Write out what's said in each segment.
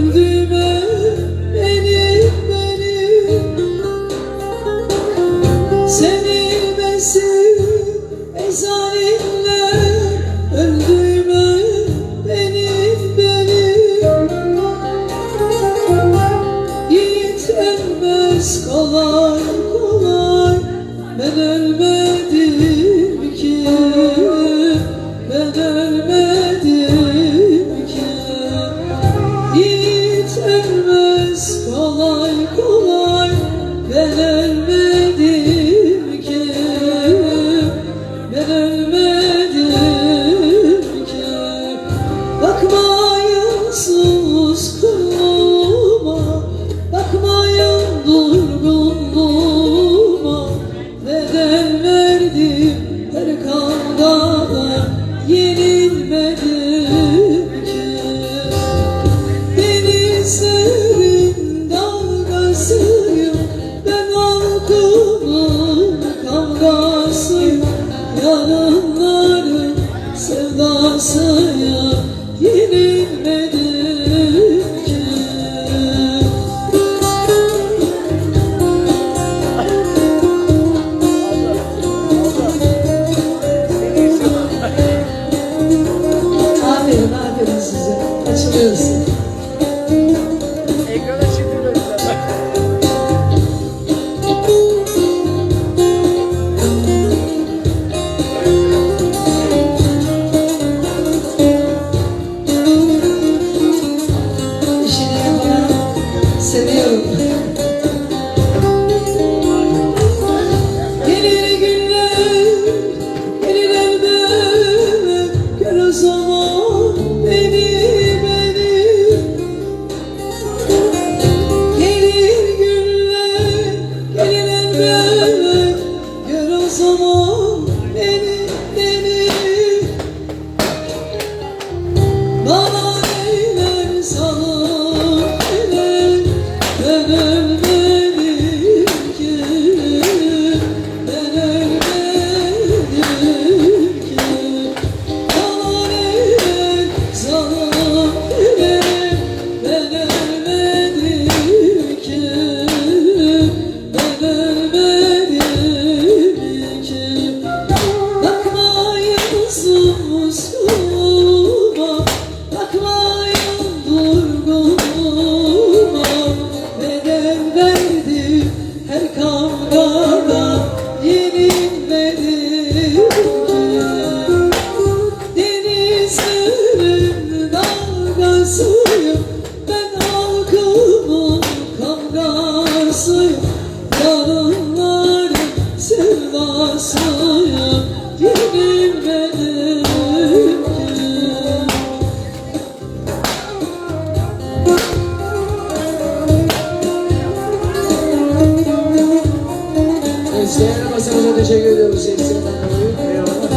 Döndüme beni. Beni Sevilmesin ezalimle Öldüme beni beni. Yiğit kolay kolay Ben ölmem size açılıyorsun. Herkese teşekkür ediyoruz hepsinden dolayı. Eyvallah.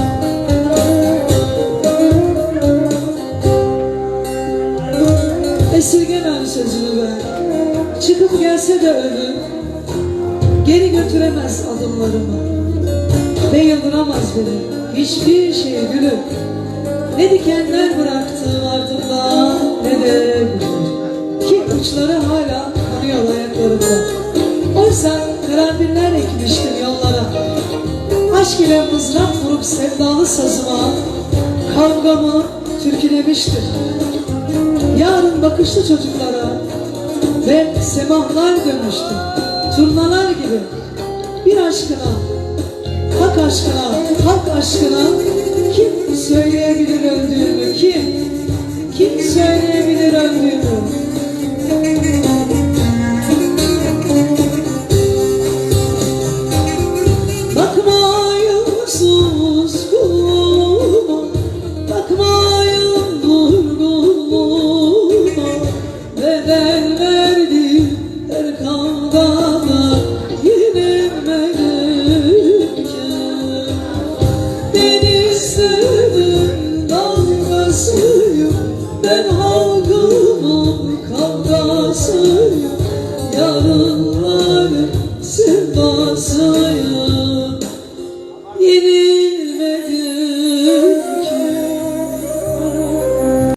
Esirgemem sözünü ben. Çıkıp gelse de ölüm. Geri götüremez adımlarımı. Ve yıldıramaz beni. Hiçbir şeye gülüm. Ne dikenler bıraktım. sevdalı sazıma Kavgamı türkülemiştir. Yarın bakışlı çocuklara Ve semahlar dönmüştür. Turnalar gibi bir aşkına Hak aşkına, hak aşkına Did